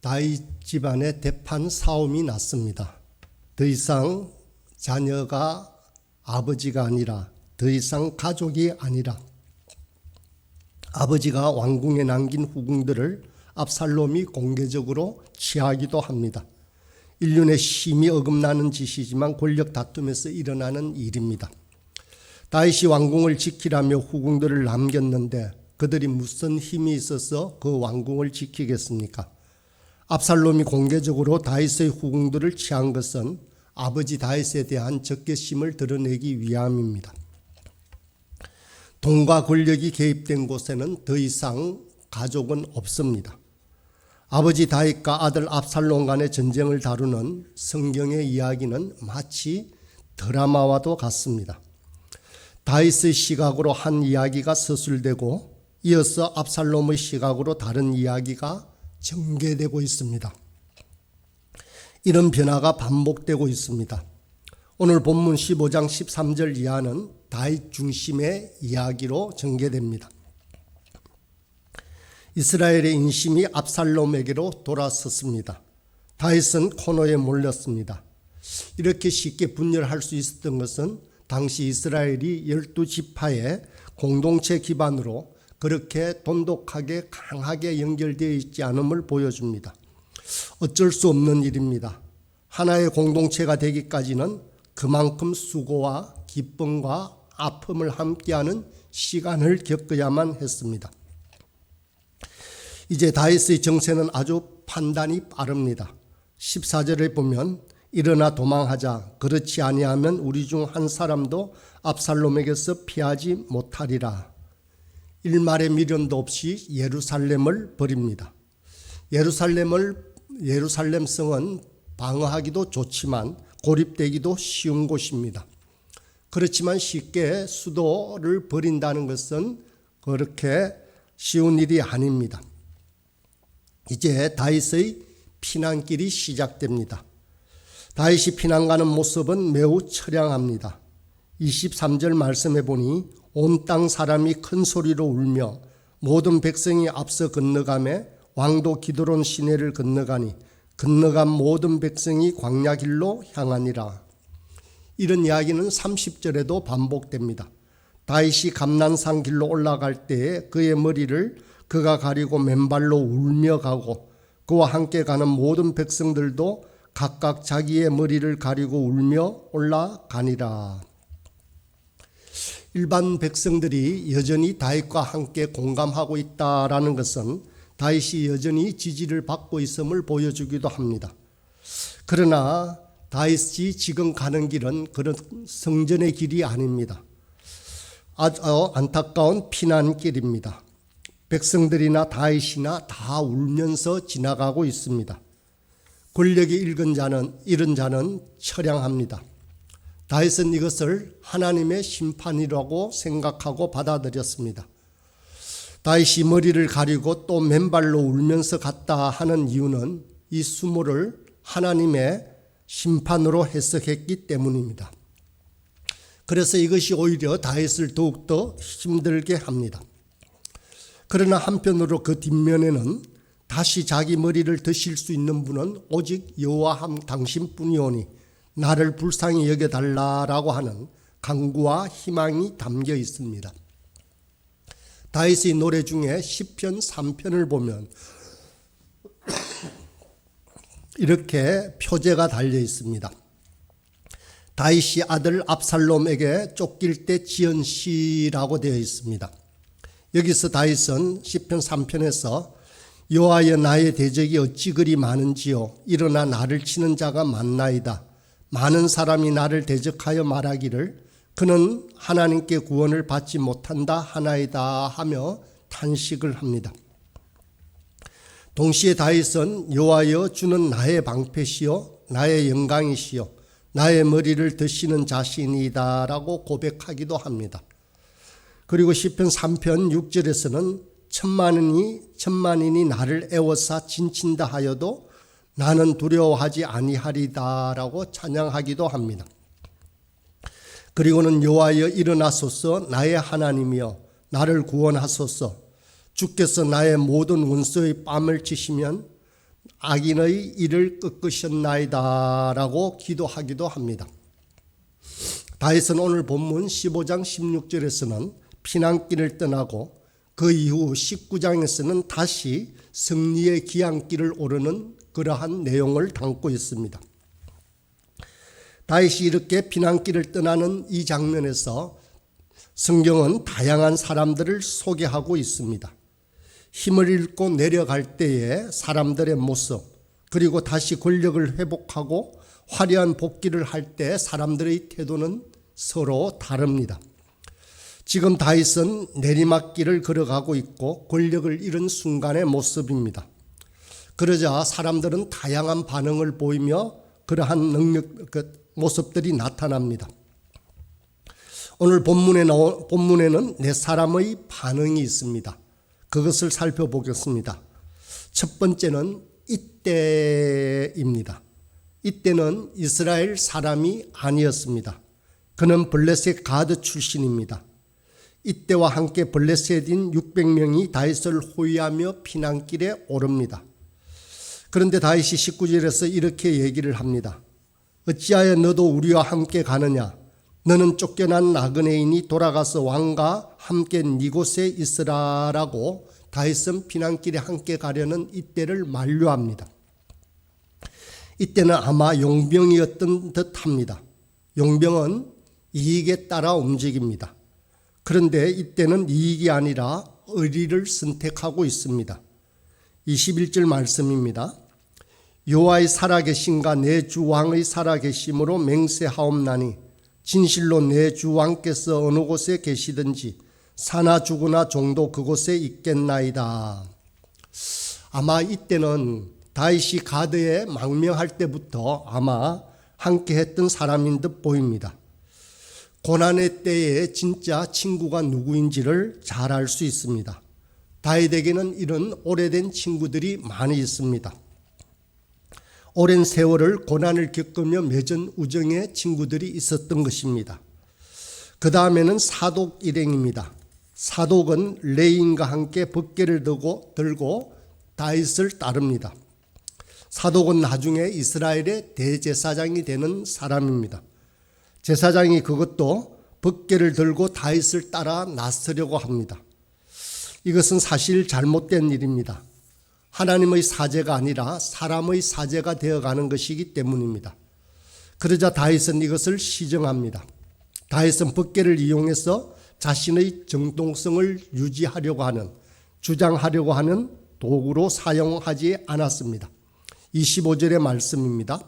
다윗 집안에 대판 싸움이 났습니다. 더 이상 자녀가 아버지가 아니라 더 이상 가족이 아니라 아버지가 왕궁에 남긴 후궁들을 압살롬이 공개적으로 취하기도 합니다. 인륜의 심히 어긋나는 짓이지만 권력 다툼에서 일어나는 일입니다. 다윗이 왕궁을 지키라며 후궁들을 남겼는데 그들이 무슨 힘이 있어서 그 왕궁을 지키겠습니까? 압살롬이 공개적으로 다윗의 후궁들을 취한 것은 아버지 다윗에 대한 적개심을 드러내기 위함입니다. 돈과 권력이 개입된 곳에는 더 이상 가족은 없습니다. 아버지 다윗과 아들 압살롬 간의 전쟁을 다루는 성경의 이야기는 마치 드라마와도 같습니다. 다윗의 시각으로 한 이야기가 서술되고 이어서 압살롬의 시각으로 다른 이야기가 전개되고 있습니다. 이런 변화가 반복되고 있습니다. 오늘 본문 15장 13절 이하는 다윗 중심의 이야기로 전개됩니다. 이스라엘의 인심이 압살롬에게로 돌아섰습니다. 다윗은 코너에 몰렸습니다. 이렇게 쉽게 분열할 수 있었던 것은 당시 이스라엘이 열두 지파의 공동체 기반으로 그렇게 돈독하게 강하게 연결되어 있지 않음을 보여줍니다. 어쩔 수 없는 일입니다. 하나의 공동체가 되기까지는 그만큼 수고와 기쁨과 아픔을 함께하는 시간을 겪어야만 했습니다. 이제 다윗의 정세는 아주 판단이 빠릅니다. 14절에 보면 일어나 도망하자 그렇지 아니하면 우리 중 한 사람도 압살롬에게서 피하지 못하리라. 일말의 미련도 없이 예루살렘을 버립니다. 예루살렘을 예루살렘 성은 방어하기도 좋지만 고립되기도 쉬운 곳입니다. 그렇지만 쉽게 수도를 버린다는 것은 그렇게 쉬운 일이 아닙니다. 이제 다윗의 피난길이 시작됩니다. 다윗이 피난 가는 모습은 매우 처량합니다. 23절 말씀해 보니 온 땅 사람이 큰 소리로 울며 모든 백성이 앞서 건너가매 왕도 기드론 시내를 건너가니 건너간 모든 백성이 광야 길로 향하니라. 이런 이야기는 30절에도 반복됩니다. 다윗이 감난산 길로 올라갈 때에 그의 머리를 그가 가리고 맨발로 울며 가고 그와 함께 가는 모든 백성들도 각각 자기의 머리를 가리고 울며 올라가니라. 일반 백성들이 여전히 다윗과 함께 공감하고 있다라는 것은 다윗이 여전히 지지를 받고 있음을 보여주기도 합니다. 그러나 다윗이 지금 가는 길은 그런 성전의 길이 아닙니다. 아주 안타까운 피난길입니다. 백성들이나 다윗이나 다 울면서 지나가고 있습니다. 권력이 잃은 자는 잃은 자는 처량합니다. 다윗은 이것을 하나님의 심판이라고 생각하고 받아들였습니다. 다윗이 머리를 가리고 또 맨발로 울면서 갔다 하는 이유는 이 수모를 하나님의 심판으로 해석했기 때문입니다. 그래서 이것이 오히려 다윗을 더욱더 힘들게 합니다. 그러나 한편으로 그 뒷면에는 다시 자기 머리를 드실 수 있는 분은 오직 여호와 당신뿐이오니 나를 불쌍히 여겨 달라라고 하는 강구와 희망이 담겨 있습니다. 다윗의 노래 중에 시편 3편을 보면 이렇게 표제가 달려 있습니다. 다윗이 아들 압살롬에게 쫓길 때 지은 시라고 되어 있습니다. 여기서 다윗은 시편 3편에서 여호와여 나의 대적이 어찌 그리 많은지요 일어나 나를 치는 자가 많나이다 많은 사람이 나를 대적하여 말하기를 그는 하나님께 구원을 받지 못한다 하나이다 하며 탄식을 합니다. 동시에 다윗은 여호와여 주는 나의 방패시요 나의 영광이시요 나의 머리를 드시는 자신이다라고 고백하기도 합니다. 그리고 시편 3편 6절에서는 천만인이 천만인이 나를 애워싸 진친다 하여도 나는 두려워하지 아니하리다라고 찬양하기도 합니다. 그리고는 여호와여 일어나소서 나의 하나님이여 나를 구원하소서 주께서 나의 모든 원수의 뺨을 치시면 악인의 일을 꺾으셨나이다라고 기도하기도 합니다. 다윗은 오늘 본문 15장 16절에서는 피난길을 떠나고 그 이후 19장에서는 다시 승리의 기양길을 오르는 그러한 내용을 담고 있습니다. 다윗이 이렇게 피난길을 떠나는 이 장면에서 성경은 다양한 사람들을 소개하고 있습니다. 힘을 잃고 내려갈 때의 사람들의 모습, 그리고 다시 권력을 회복하고 화려한 복귀를 할 때 사람들의 태도는 서로 다릅니다. 지금 다윗은 내리막길을 걸어가고 있고 권력을 잃은 순간의 모습입니다. 그러자 사람들은 다양한 반응을 보이며 그러한 능력 그 모습들이 나타납니다. 오늘 본문에 나오, 본문에는 네 사람의 반응이 있습니다. 그것을 살펴보겠습니다. 첫 번째는 이때입니다. 이때는 이스라엘 사람이 아니었습니다. 그는 블레셋 가드 출신입니다. 이때와 함께 블레셋인 600명이 다윗을 호위하며 피난길에 오릅니다. 그런데 다윗이 19절에서 이렇게 얘기를 합니다. 어찌하여 너도 우리와 함께 가느냐? 너는 쫓겨난 나그네인이 돌아가서 왕과 함께 이곳에 있으라라고 다윗은 피난길에 함께 가려는 이때를 만류합니다. 이때는 아마 용병이었던 듯합니다. 용병은 이익에 따라 움직입니다. 그런데 이때는 이익이 아니라 의리를 선택하고 있습니다. 21절 말씀입니다. 여호와의 살아계신가 내 주 왕의 살아계심으로 맹세하옵나니 진실로 내 주 왕께서 어느 곳에 계시든지 사나 죽으나 종도 그곳에 있겠나이다. 아마 이때는 다윗이 가드에 망명할 때부터 아마 함께 했던 사람인 듯 보입니다. 고난의 때에 진짜 친구가 누구인지를 잘 알 수 있습니다. 다윗에게는 이런 오래된 친구들이 많이 있습니다. 오랜 세월을 고난을 겪으며 맺은 우정의 친구들이 있었던 것입니다. 그 다음에는 사독 일행입니다. 사독은 레인과 함께 법계를 들고, 들고 다윗을 따릅니다. 사독은 나중에 이스라엘의 대제사장이 되는 사람입니다. 제사장이 그것도 법계를 들고 다윗을 따라 나서려고 합니다. 이것은 사실 잘못된 일입니다. 하나님의 사제가 아니라 사람의 사제가 되어가는 것이기 때문입니다. 그러자 다윗은 이것을 시정합니다. 다윗은 법계를 이용해서 자신의 정통성을 유지하려고 하는 주장하려고 하는 도구로 사용하지 않았습니다. 25절의 말씀입니다.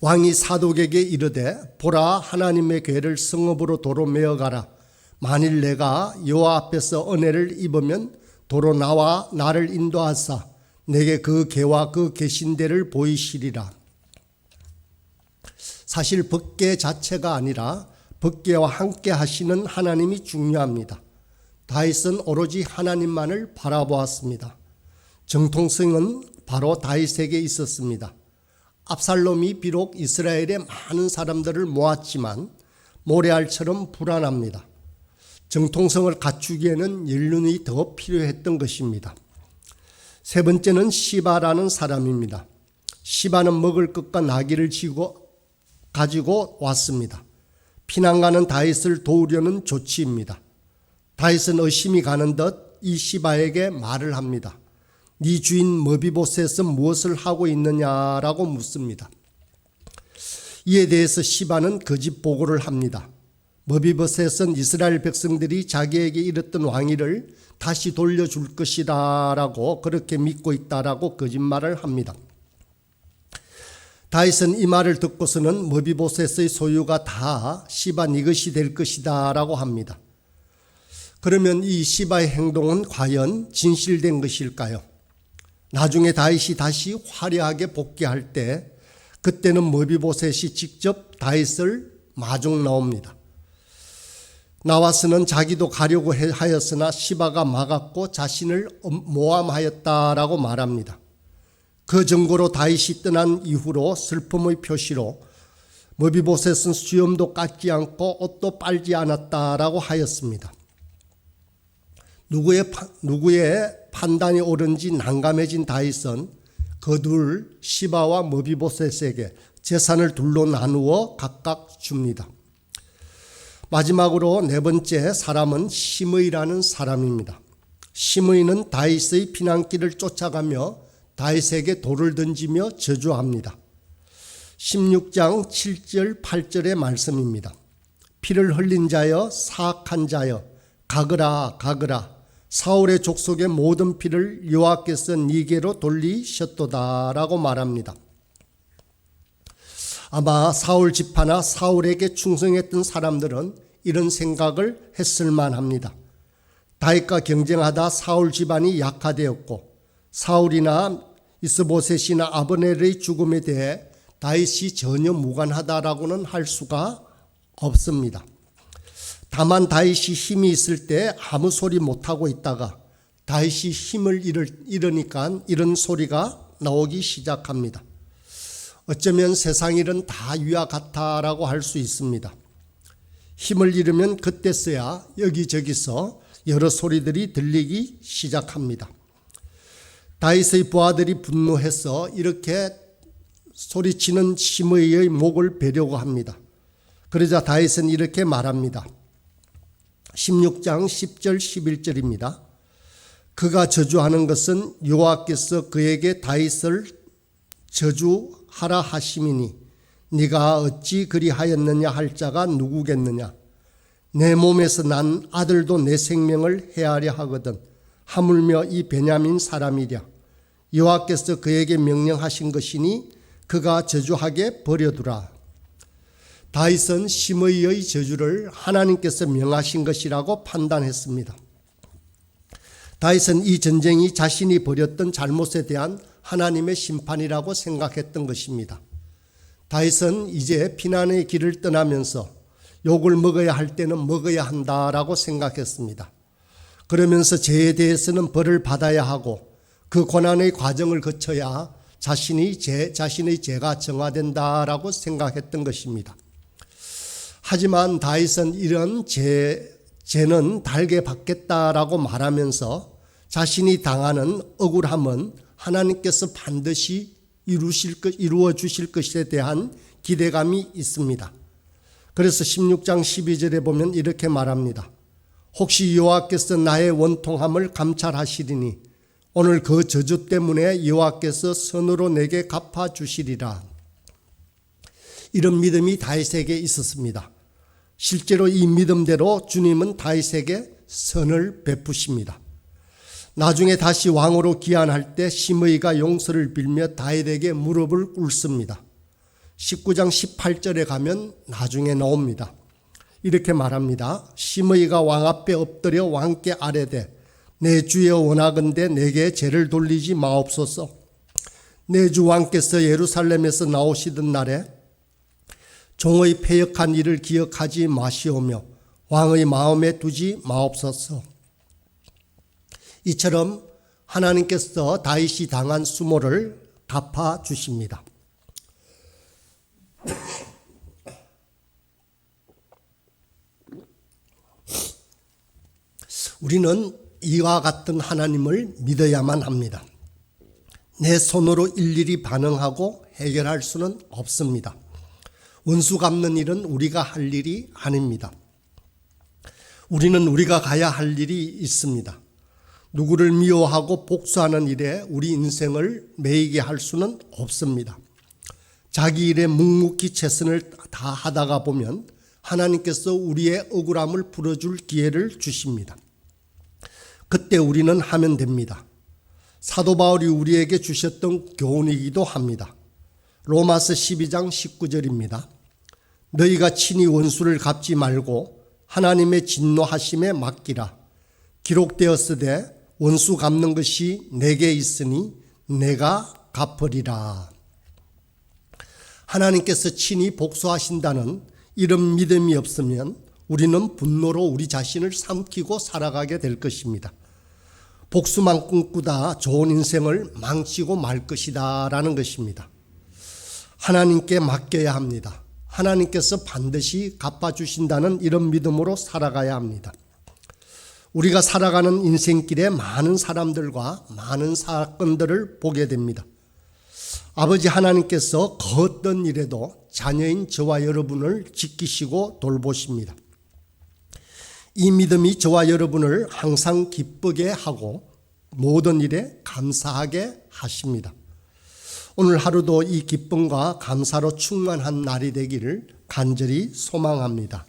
왕이 사독에게 이르되 보라 하나님의 괴를 성읍으로 도로 메어 가라 만일 내가 여호와 앞에서 은혜를 입으면 도로 나와 나를 인도하사 내게 그 개와 그 계신대를 보이시리라. 사실 법계 자체가 아니라 법계와 함께 하시는 하나님이 중요합니다. 다윗은 오로지 하나님만을 바라보았습니다. 정통성은 바로 다윗에게 있었습니다. 압살롬이 비록 이스라엘의 많은 사람들을 모았지만 모래알처럼 불안합니다. 정통성을 갖추기에는 연륜이 더 필요했던 것입니다. 세 번째는 시바라는 사람입니다. 시바는 먹을 것과 나귀를 지고 가지고 왔습니다. 피난가는 다윗을 도우려는 조치입니다. 다윗은 의심이 가는 듯 이 시바에게 말을 합니다. 네 주인 머비보셋은 무엇을 하고 있느냐라고 묻습니다. 이에 대해서 시바는 거짓 보고를 합니다. 머비보셋은 이스라엘 백성들이 자기에게 잃었던 왕위를 다시 돌려줄 것이다라고 그렇게 믿고 있다라고 거짓말을 합니다. 다윗은 이 말을 듣고서는 머비보셋의 소유가 다 시바 이것이 될 것이다라고 합니다. 그러면 이 시바의 행동은 과연 진실된 것일까요? 나중에 다윗이 다시 화려하게 복귀할 때 그때는 머비보셋이 직접 다윗을 마중 나옵니다. 나와서는 자기도 가려고 하였으나 시바가 막았고 자신을 모함하였다라고 말합니다. 그 증거로 다윗이 떠난 이후로 슬픔의 표시로 머비보셋은 수염도 깎지 않고 옷도 빨지 않았다라고 하였습니다. 누구의, 파- 누구의 판단이 옳은지 난감해진 다윗은 그둘 시바와 머비보셋에게 재산을 둘로 나누어 각각 줍니다. 마지막으로 네 번째 사람은 심의라는 사람입니다. 심의는 다윗의 피난길을 쫓아가며 다윗에게 돌을 던지며 저주합니다. 16장 7절 8절의 말씀입니다. 피를 흘린 자여 사악한 자여 가그라 가그라 사울의 족속의 모든 피를 여호와께서 니게로 돌리셨도다라고 말합니다. 아마 사울 지파나 사울에게 충성했던 사람들은 이런 생각을 했을 만합니다. 다윗과 경쟁하다 사울 집안이 약화되었고 사울이나 이스보셋이나 아브넬의 죽음에 대해 다윗이 전혀 무관하다라고는 할 수가 없습니다. 다만 다윗이 힘이 있을 때 아무 소리 못 하고 있다가 다윗이 힘을 잃으니까 이런 소리가 나오기 시작합니다. 어쩌면 세상 일은 다 위와 같다라고 할 수 있습니다. 힘을 잃으면 그때서야 여기저기서 여러 소리들이 들리기 시작합니다. 다윗의 부하들이 분노해서 이렇게 소리치는 심의의 목을 베려고 합니다. 그러자 다윗은 이렇게 말합니다. 16장 10절 11절입니다. 그가 저주하는 것은 여호와께서 그에게 다윗을 저주 하라 하심이니 네가 어찌 그리하였느냐 할 자가 누구겠느냐? 내 몸에서 난 아들도 내 생명을 해하려 하거든 하물며 이 베냐민 사람이랴. 여호와께서 그에게 명령하신 것이니 그가 저주하게 버려두라. 다윗은 심의의 저주를 하나님께서 명하신 것이라고 판단했습니다. 다윗은 이 전쟁이 자신이 벌였던 잘못에 대한 하나님의 심판이라고 생각했던 것입니다. 다윗은 이제 피난의 길을 떠나면서 욕을 먹어야 할 때는 먹어야 한다라고 생각했습니다. 그러면서 죄에 대해서는 벌을 받아야 하고 그 고난의 과정을 거쳐야 자신이 제, 자신의 죄가 정화된다라고 생각했던 것입니다. 하지만 다윗은 이런 죄, 죄는 달게 받겠다라고 말하면서 자신이 당하는 억울함은 하나님께서 반드시 이루실 것, 이루어 주실 것에 대한 기대감이 있습니다. 그래서 16장 12절에 보면 이렇게 말합니다. 혹시 여호와께서 나의 원통함을 감찰하시리니 오늘 그 저주 때문에 여호와께서 선으로 내게 갚아 주시리라. 이런 믿음이 다윗에게 있었습니다. 실제로 이 믿음대로 주님은 다윗에게 선을 베푸십니다. 나중에 다시 왕으로 기한할 때 심의가 용서를 빌며 다윗에게 무릎을 꿇습니다. 19장 18절에 가면 나중에 나옵니다. 이렇게 말합니다. 심의가 왕 앞에 엎드려 왕께 아뢰되 내 주여 원하건대 내게 죄를 돌리지 마옵소서. 내 주 왕께서 예루살렘에서 나오시던 날에 종의 패역한 일을 기억하지 마시오며 왕의 마음에 두지 마옵소서. 이처럼 하나님께서 다윗이 당한 수모를 갚아 주십니다. 우리는 이와 같은 하나님을 믿어야만 합니다. 내 손으로 일일이 반응하고 해결할 수는 없습니다. 원수 갚는 일은 우리가 할 일이 아닙니다. 우리는 우리가 가야 할 일이 있습니다. 누구를 미워하고 복수하는 일에 우리 인생을 매이게 할 수는 없습니다. 자기 일에 묵묵히 최선을 다 하다가 보면 하나님께서 우리의 억울함을 풀어줄 기회를 주십니다. 그때 우리는 하면 됩니다. 사도 바울이 우리에게 주셨던 교훈이기도 합니다. 로마서 12장 19절입니다. 너희가 친히 원수를 갚지 말고 하나님의 진노하심에 맡기라. 기록되었으되 원수 갚는 것이 내게 있으니 내가 갚으리라. 하나님께서 친히 복수하신다는 이런 믿음이 없으면 우리는 분노로 우리 자신을 삼키고 살아가게 될 것입니다. 복수만 꿈꾸다 좋은 인생을 망치고 말 것이다 라는 것입니다. 하나님께 맡겨야 합니다. 하나님께서 반드시 갚아주신다는 이런 믿음으로 살아가야 합니다. 우리가 살아가는 인생길에 많은 사람들과 많은 사건들을 보게 됩니다. 아버지 하나님께서 그 어떤 일에도 자녀인 저와 여러분을 지키시고 돌보십니다. 이 믿음이 저와 여러분을 항상 기쁘게 하고 모든 일에 감사하게 하십니다. 오늘 하루도 이 기쁨과 감사로 충만한 날이 되기를 간절히 소망합니다.